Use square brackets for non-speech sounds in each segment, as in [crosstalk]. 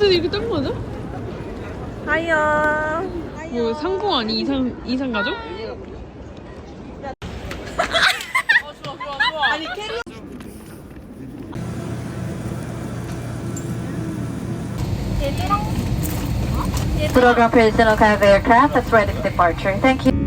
카드도 이렇게 딴 거죠? 하이야. 뭐 상봉 아니 이상 이상 가족? Still kind of aircraft that's ready for departure. Thank you.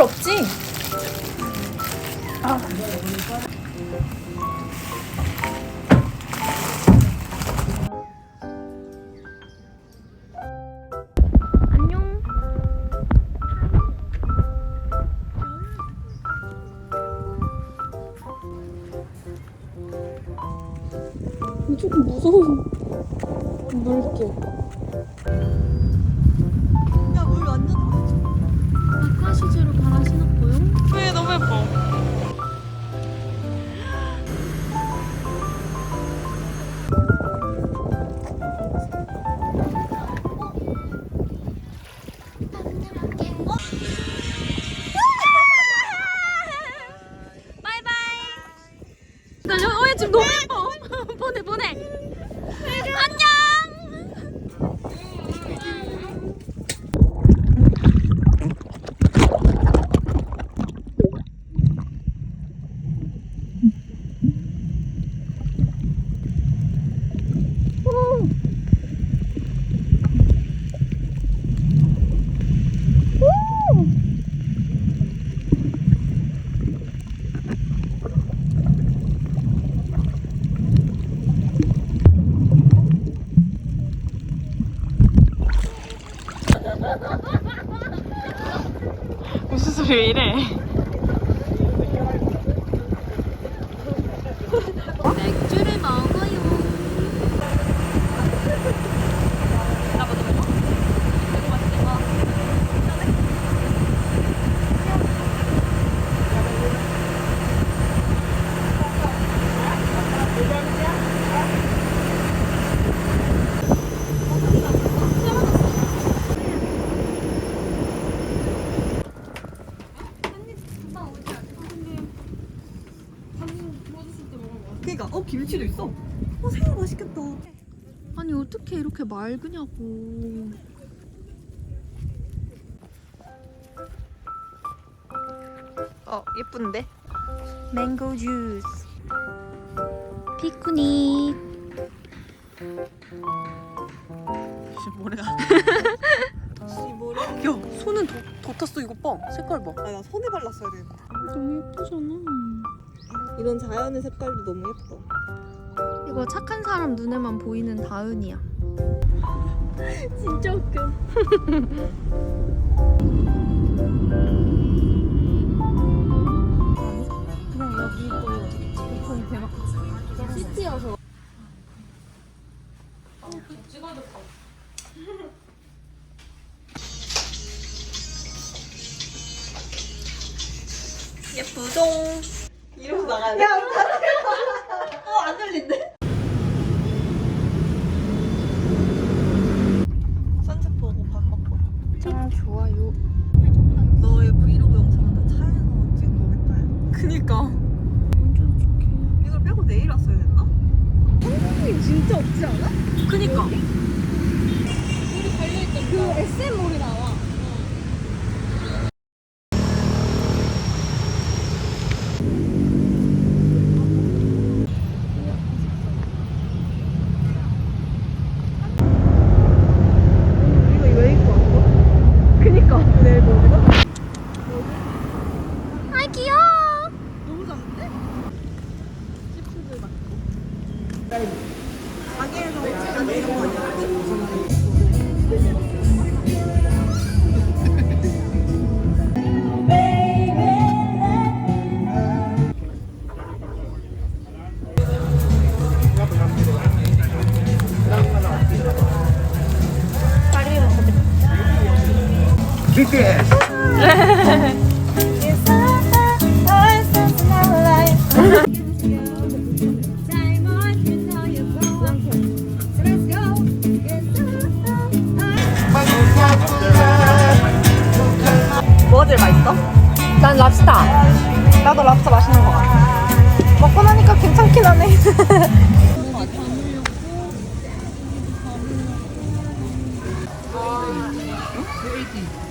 없지? 안녕. 조금 무서워. 넓게. 아카시즈로 갈아 신었고요. 왜 너무 예뻐. 어, 얘 지금 너무 예뻐. 보내, 보내. 안녕. 무슨 소리 왜 이래? 맥주를 먹어요. 그니까, 어, 김치도 있어. 어, 새우 맛있겠다. 아니 어떻게 이렇게 맑으냐고. 어, 예쁜데? 맹고 주스. 피크닉. 뭐래가? 씨, 뭐래? 야, 손은 더, 더 탔어, 이거 봐. 색깔 봐. 아, 나 손에 발랐어야 되겠다. 너무 예쁘잖아. 이런 자연의 색깔도 너무 예뻐. 이거 착한 사람 눈에만 보이는 다은이야. [laughs] 진짜 웃겨. 그냥 여기 또 보통 대박 시티여서. 나가 야 돼. 야, 어, 안 들린대. 선셋 보고 밥 먹고. 짱 좋아요. 너의 브이로그 영상은 다 차에서 찍은 거겠다. 그니까. 완전 좋게. 이걸 빼고 내일 왔어야 됐나? 한국인 진짜 없지 않아? 그니까. 그 SM몰이 나와. 제일 맛있어? 난 랍스타. 나도 랍스터 맛있는 거 같아. 먹고 나니까 괜찮긴 하네. [laughs]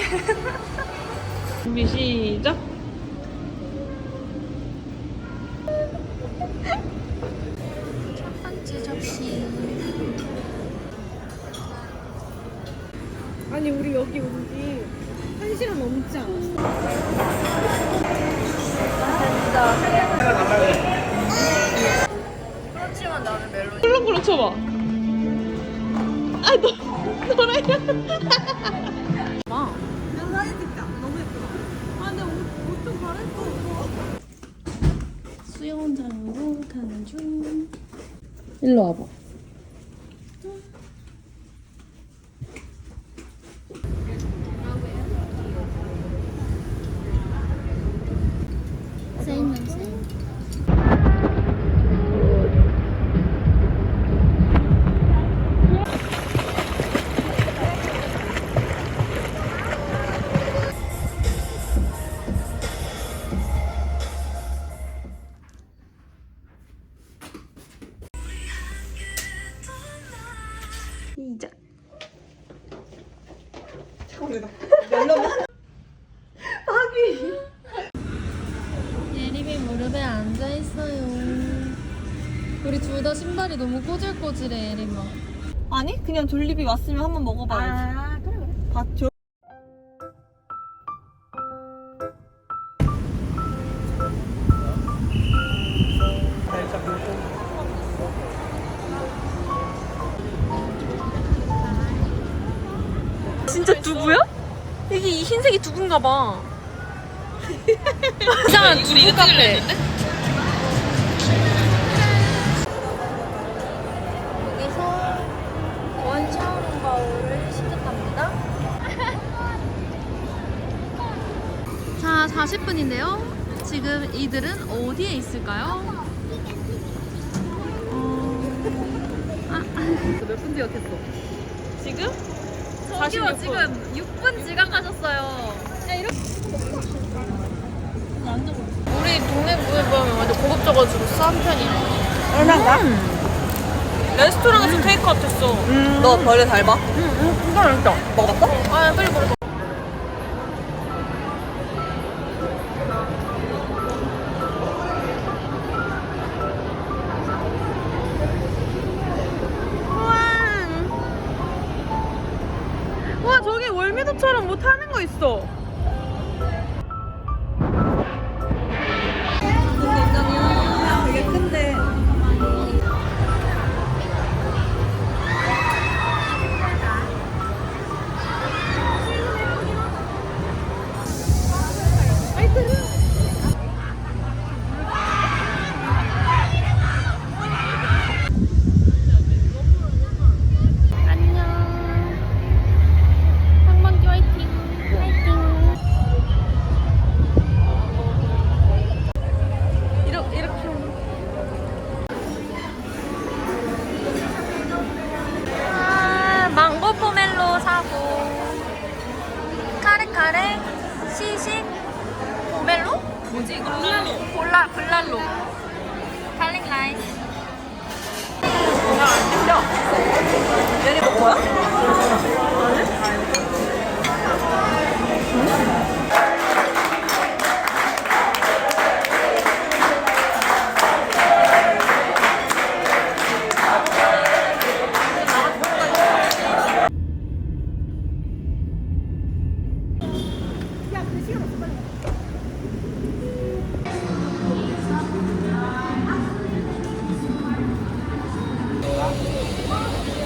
[laughs] 준비 시작. 한지 접시. 아니 우리 여기 온지 1시간 넘지 않았어? 꿀렁꿀렁 쳐봐. 아, 너, 너라야. [laughs] 마. 사진 찍자. 너무 예쁘다. 아 근데 옷 좀 갈아입고. 수영장으로 가는 중. 일로 와봐. 시 예림이 무릎에 앉아 있어요. 우리 둘 다 신발이 너무 꼬질꼬질해 예림아. 아니 그냥 졸립이 왔으면 한번 먹어봐야지. 아 그래 그래. 봐 졸. 두부야? 이게 이 흰색이 두부인가 봐. [laughs] 이상한 두부 카페. 여기서 원샤워 바울을 시켰답니다. 자, 40분인데요. 지금 이들은 어디에 있을까요? 어... 몇분 지각했어? 지금? 저기요 46분. 지금 6분 지각하셨어요. 우리 동네 구에 보면 완전 고급져가지고 싼 편이야. 얼마인가? 레스토랑에서 테이크아웃 했어. 너 벌레 잘 봐? 응, 진짜 맛있다. 먹었어? 아, 빨리 먹어. 월미도처럼 뭐 타는 거 있어. 거야?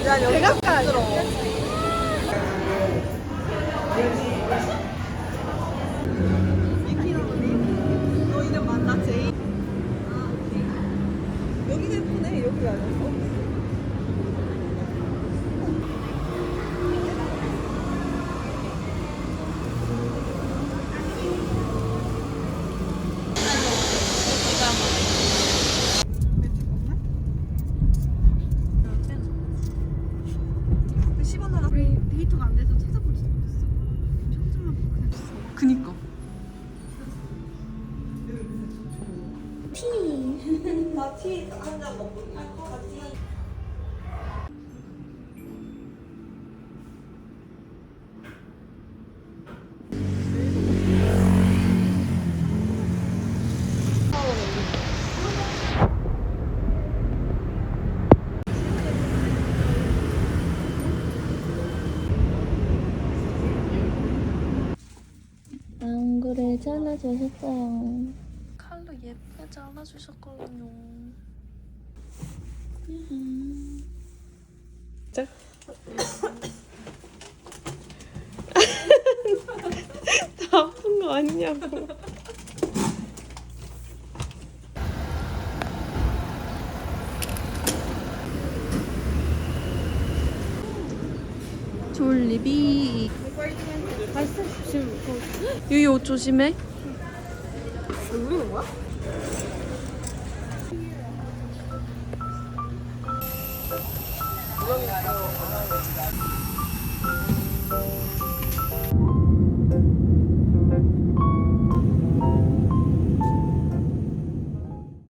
야 여기 대 각가 너 안그래 잘라주셨어요. 칼로 예쁘게 잘라주셨거든요. [laughs] 아픈 거 아니냐고 졸리비. 유이 옷 조심해. 울리는 거야?